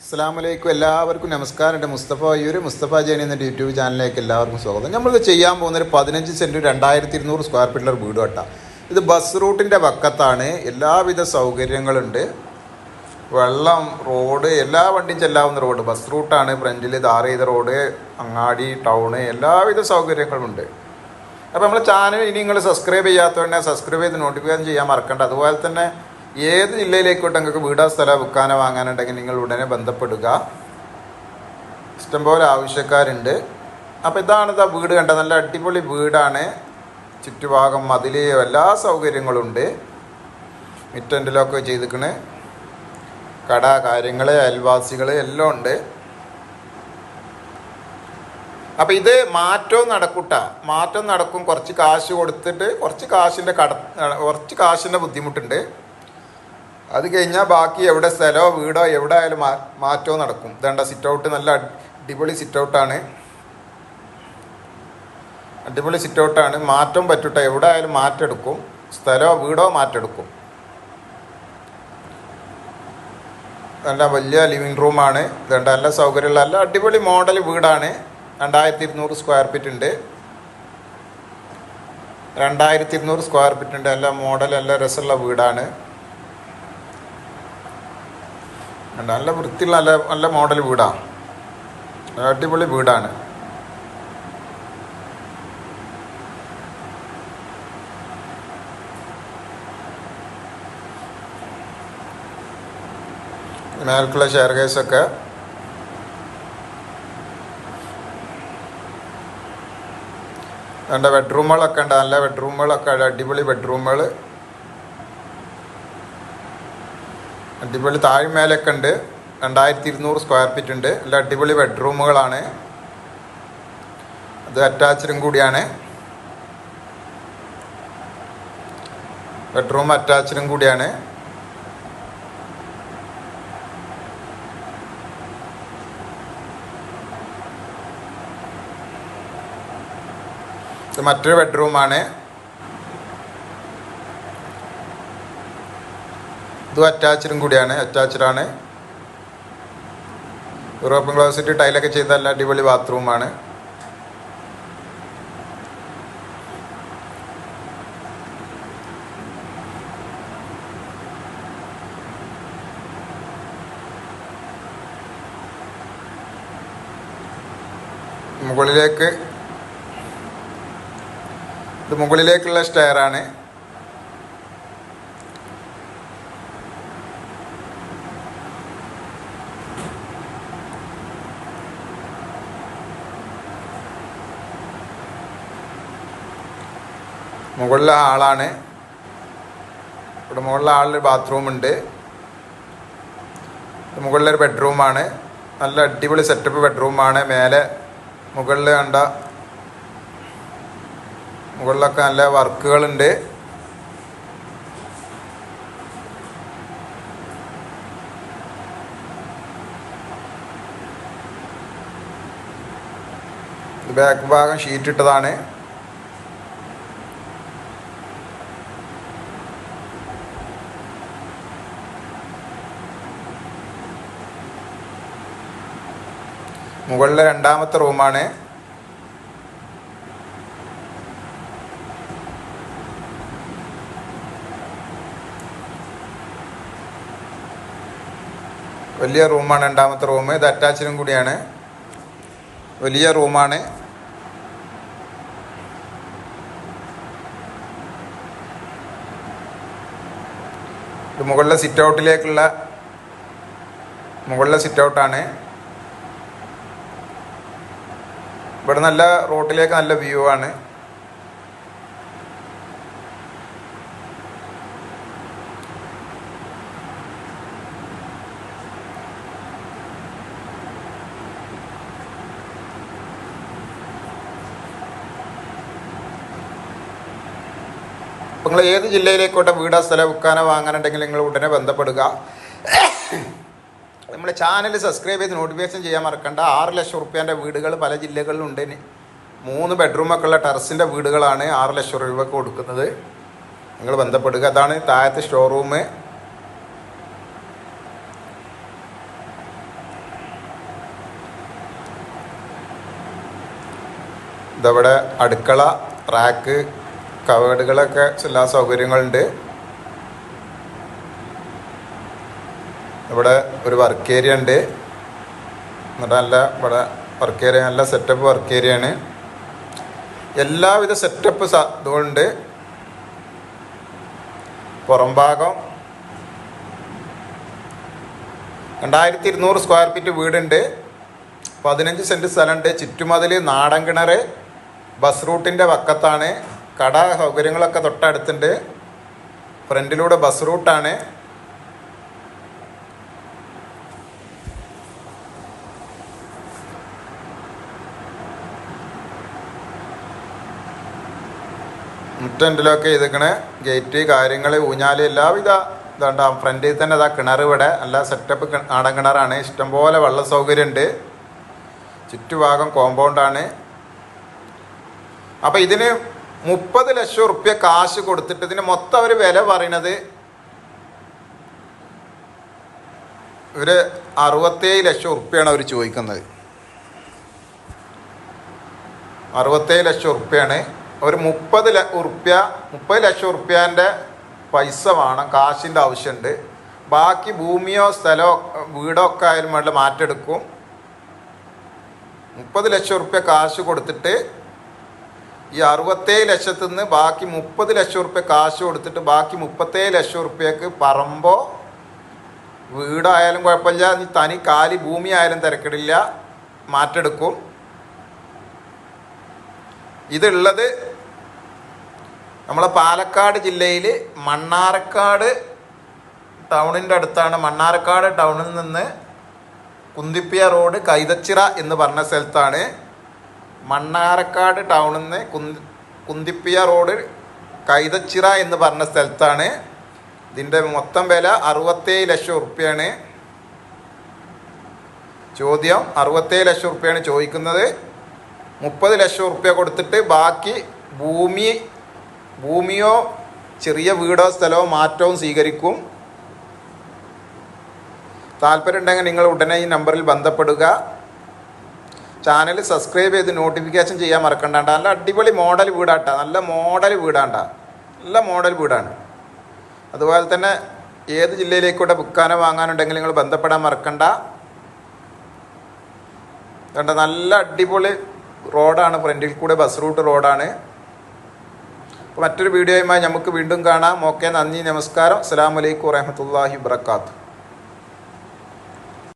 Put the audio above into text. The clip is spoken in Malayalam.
അസ്സാമലൈക്കും എല്ലാവർക്കും നമസ്കാരം. എന്റെ മുസ്തഫ അയ്യൂർ മുസ്തഫ ജൈൻ എന്ന യൂട്യൂബ് ചാനലിലേക്ക് എല്ലാവർക്കും സ്വാഗതം. നമ്മളിത് ചെയ്യാൻ പോകുന്ന ഒരു പതിനഞ്ച് സെന്റ് രണ്ടായിരത്തി ഇരുന്നൂറ് സ്ക്വയർ ഫീറ്റിലൊരു വീട് കേട്ടോ. ഇത് ബസ് റൂട്ടിന്റെ പക്കത്താണ് എല്ലാവിധ സൗകര്യങ്ങളുണ്ട്. വെള്ളം റോഡ് എല്ലാ വണ്ടിയും ചെല്ലാവുന്ന റോഡ് ബസ് റൂട്ടാണ് ഫ്രണ്ടിൽ ധാർ ചെയ്ത റോഡ് അങ്ങാടി ടൗണ് എല്ലാവിധ സൗകര്യങ്ങളുണ്ട് അപ്പോൾ നമ്മൾ ചാനൽ ഇനി നിങ്ങൾ സബ്സ്ക്രൈബ് ചെയ്യാത്തതുകൊണ്ട് സബ്സ്ക്രൈബ് ചെയ്ത് നോട്ടിഫിക്കേഷൻ ചെയ്യാൻ മറക്കണ്ട. അതുപോലെ തന്നെ ഏത് ജില്ലയിലേക്കോട്ടെ നിങ്ങൾക്ക് വീടോ സ്ഥലം വിൽക്കാനോ വാങ്ങാനുണ്ടെങ്കിൽ നിങ്ങൾ ഉടനെ ബന്ധപ്പെടുക. ഇഷ്ടംപോലെ ആവശ്യക്കാരുണ്ട്. അപ്പോൾ ഇതാണ് ഇതാ വീട് കണ്ട നല്ല അടിപൊളി വീടാണ്. ചുറ്റുഭാഗം മതിൽ എല്ലാ സൗകര്യങ്ങളും ഉണ്ട് മിറ്റന്റിലൊക്കെ ചെയ്തിക്കണ്. കട കാര്യങ്ങൾ അയൽവാസികൾ എല്ലാം ഉണ്ട്. അപ്പം ഇത് മാറ്റവും നടക്കൂട്ട. മാറ്റം നടക്കും. കുറച്ച് കാശ് കൊടുത്തിട്ട് കുറച്ച് കാശിന്റെ കട കുറച്ച് കാശിന്റെ ബുദ്ധിമുട്ടുണ്ട്. അത് കഴിഞ്ഞാൽ ബാക്കി എവിടെ സ്ഥലമോ വീടോ എവിടെ ആയാലും മാ മാറ്റവും നടക്കും. ഇതേണ്ട സിറ്റ് ഔട്ട് നല്ല അടിപൊളി സിറ്റ് ഔട്ടാണ് അടിപൊളി സിറ്റ് ഔട്ടാണ് മാറ്റം പറ്റട്ടെ. എവിടെ ആയാലും മാറ്റെടുക്കും. സ്ഥലമോ വീടോ മാറ്റെടുക്കും. നല്ല വലിയ ലിവിങ് റൂമാണ് ഇതുണ്ട് നല്ല സൗകര്യമുള്ള നല്ല അടിപൊളി മോഡൽ വീടാണ്. രണ്ടായിരത്തി ഇരുന്നൂറ് സ്ക്വയർ ഫീറ്റ് ഉണ്ട്. രണ്ടായിരത്തി ഇരുന്നൂറ് സ്ക്വയർ ഫീറ്റ് ഉണ്ട്. നല്ല മോഡൽ നല്ല രസമുള്ള വീടാണ് ഉണ്ട്. നല്ല വൃത്തിയുള്ള നല്ല നല്ല മോഡൽ വീടാണ് അടിപൊളി വീടാണ്. മേൽക്കുള്ള ഷെയർ കേസൊക്കെ. രണ്ട് ബെഡ്റൂമുകളൊക്കെ ഉണ്ട്. നല്ല ബെഡ്റൂമുകളൊക്കെ അടിപൊളി ബെഡ്റൂമുകൾ അടിപൊളി താഴെ മേലൊക്കെ ഉണ്ട്. രണ്ടായിരത്തി ഇരുന്നൂറ് സ്ക്വയർ ഫീറ്റ് ഉണ്ട്. നല്ല അടിപൊളി ബെഡ്റൂമുകളാണ് അത് അറ്റാച്ചഡും കൂടിയാണ്. ബെഡ്റൂം അറ്റാച്ചഡും കൂടിയാണ്. മറ്റൊരു ബെഡ്റൂമാണ് ഇതും അറ്റാച്ചഡും കൂടിയാണ് അറ്റാച്ചഡാണ് യൂറോപ്യൻ ക്ലോസറ്റ് ടൈലൊക്കെ ചെയ്ത നല്ല അടിപൊളി ബാത്റൂമാണ് മുകളിലേക്ക് ഇത് മുകളിലേക്കുള്ള സ്റ്റെയർ മുകളിലെ ആളാണ്. ഇവിടെ മുകളിലെ ഹാളിൽ ബാത്റൂമുണ്ട് മുകളിലൊരു ബെഡ്റൂമാണ് നല്ല അടിപൊളി സെറ്റപ്പ് ബെഡ്റൂമാണ് മേലെ മുകളിൽ കണ്ട മുകളിലൊക്കെ നല്ല വർക്കുകളുണ്ട്. ബാക്ക് ഭാഗം ഷീറ്റ് ഇട്ടതാണ്. മുകളിലെ രണ്ടാമത്തെ റൂമാണ് വലിയ റൂമാണ് രണ്ടാമത്തെ റൂം. ഇത് അറ്റാച്ചിനും കൂടിയാണ്. വലിയ റൂമാണ്. മുകളിലെ സിറ്റ് ഔട്ടിലേക്കുള്ള മുകളിലെ സിറ്റ് ഔട്ടാണ്. ഇവിടെ നല്ല റോട്ടിലേക്ക് നല്ല വ്യൂ ആണ്. നിങ്ങൾ ഏത് ജില്ലയിലേക്കോട്ടെ വീടോ സ്ഥലം വിൽക്കാനോ വാങ്ങാനുണ്ടെങ്കിൽ നിങ്ങൾ ഉടനെ ബന്ധപ്പെടുക. നമ്മുടെ ചാനൽ സബ്സ്ക്രൈബ് ചെയ്ത് നോട്ടിഫിക്കേഷൻ ചെയ്യാൻ മറക്കണ്ട. ആറ് ലക്ഷം റുപ്യേന്റെ വീടുകൾ പല ജില്ലകളിലുണ്ട്. മൂന്ന് ബെഡ്റൂമൊക്കെ ഉള്ള ടെറസിന്റെ വീടുകളാണ് ആറ് ലക്ഷം രൂപയ്ക്ക് കൊടുക്കുന്നത്. നിങ്ങൾ ബന്ധപ്പെടുക. അതാണ് താഴത്തെ ഷോറൂം ഇതവിടെ അടുക്കള റാക്ക് കവേഡുകളൊക്കെ എല്ലാ സൗകര്യങ്ങളുണ്ട്. ഇവിടെ ഒരു വർക്ക് ഏരിയ ഉണ്ട്. എന്നിട്ട് നല്ല ഇവിടെ വർക്ക് ഏരിയ നല്ല സെറ്റപ്പ് വർക്ക് ഏരിയ ആണ്. എല്ലാവിധ സെറ്റപ്പ് ഇതുകൊണ്ട് പുറം ഭാഗം. രണ്ടായിരത്തി ഇരുന്നൂറ് സ്ക്വയർ ഫീറ്റ് വീടുണ്ട്. പതിനഞ്ച് സെന്റ് സ്ഥലമുണ്ട്. ചുറ്റുമതിൽ നാടൻ കിണർ ബസ് റൂട്ടിന്റെ വക്കത്താണ്. കട സൗകര്യങ്ങളൊക്കെ തൊട്ടടുത്തുണ്ട്. ഫ്രണ്ടിലൂടെ ബസ് റൂട്ടാണ് മുറ്റൻഡിലൊക്കെ ചെയ്തിക്കണേ ഗേറ്റ് കാര്യങ്ങൾ ഊഞ്ഞാൽ എല്ലാവിധ ഇതുണ്ട്. ഫ്രണ്ടിൽ തന്നെ അതാ കിണർ ഇവിടെ. നല്ല സെറ്റപ്പ് നാടൻ കിണറാണ്. ഇഷ്ടംപോലെ വെള്ള സൗകര്യമുണ്ട് ചുറ്റുഭാഗം കോമ്പൗണ്ടാണ് അപ്പം ഇതിന് മുപ്പത് ലക്ഷം റുപ്യ കാശ് കൊടുത്തിട്ട് ഇതിന് മൊത്തം അവർ വില പറയണത് ഒരു അറുപത്തേഴ് ലക്ഷം റുപ്യാണ് അവർ ചോദിക്കുന്നത്. അറുപത്തേഴ് ലക്ഷം റുപ്യാണ് ഒരു മുപ്പത് ഉറുപ്യ മുപ്പത് ലക്ഷം ഉറുപ്യന്റെ പൈസ വേണം കാശിന്റെ ആവശ്യമുണ്ട്. ബാക്കി ഭൂമിയോ സ്ഥലമോ വീടോ ഒക്കെ ആയാലും വേണ്ട മാറ്റെടുക്കും മുപ്പത് ലക്ഷം ഉറുപ്യ കാശ് കൊടുത്തിട്ട് ഈ അറുപത്തേഴ് ലക്ഷത്തിൽ നിന്ന് ബാക്കി മുപ്പത് ലക്ഷം ഉറുപ്യ കാശ് കൊടുത്തിട്ട് ബാക്കി മുപ്പത്തേഴ് ലക്ഷം ഉറുപ്യക്ക് പറമ്പോ വീടായാലും കുഴപ്പമില്ല. നീ തനി കാലി ഭൂമി ആയാലും തിരക്കിടില്ല. മാറ്റെടുക്കും ഇതുള്ളത് നമ്മളെ പാലക്കാട് ജില്ലയിൽ മണ്ണാർക്കാട് ടൗണിന്റെ അടുത്താണ്. മണ്ണാർക്കാട് ടൗണിൽ നിന്ന് കുന്തിപ്പിയ റോഡ് കൈതച്ചിറ എന്ന് പറഞ്ഞ സ്ഥലത്താണ്. മണ്ണാർക്കാട് ടൗണിൽ നിന്ന് കുന്തി കുന്തിപ്പിയ റോഡ് കൈതച്ചിറ എന്ന് പറഞ്ഞ സ്ഥലത്താണ്. ഇതിന്റെ മൊത്തം വില അറുപത്തേഴ് ലക്ഷം ഉറുപ്പ്യാണ്. ചോദ്യം അറുപത്തേഴ് ലക്ഷം ഉറുപ്പ്യാണ് ചോദിക്കുന്നത്. മുപ്പത് ലക്ഷം ഉറുപ്പ്യ കൊടുത്തിട്ട് ബാക്കി ഭൂമി ഭൂമിയോ ചെറിയ വീടോ സ്ഥലമോ മാറ്റവും സ്വീകരിക്കും. താല്പര്യം ഉണ്ടെങ്കിൽ നിങ്ങൾ ഉടനെ ഈ നമ്പറിൽ ബന്ധപ്പെടുക. ചാനൽ സബ്സ്ക്രൈബ് ചെയ്ത് നോട്ടിഫിക്കേഷൻ ചെയ്യാൻ മറക്കണ്ടാണ്ട. നല്ല അടിപൊളി മോഡൽ വീടാട്ട. നല്ല മോഡൽ വീടാണ്ട. നല്ല മോഡൽ വീടാണ്. അതുപോലെ തന്നെ ഏത് ജില്ലയിലേക്കൂടെ ബുക്കാനോ വാങ്ങാനുണ്ടെങ്കിൽ നിങ്ങൾ ബന്ധപ്പെടാൻ മറക്കണ്ട. കണ്ട? നല്ല അടിപൊളി റോഡാണ് ഫ്രണ്ടിൽ കൂടെ ബസ് റൂട്ട് റോഡാണ്. മറ്റൊരു വീഡിയോയുമായി നമുക്ക് വീണ്ടും കാണാം. ഓക്കെ നന്ദി നമസ്കാരം. അസ്സാം വലൈക്കും വാഹമത്തല്ലാഹി വാത്തു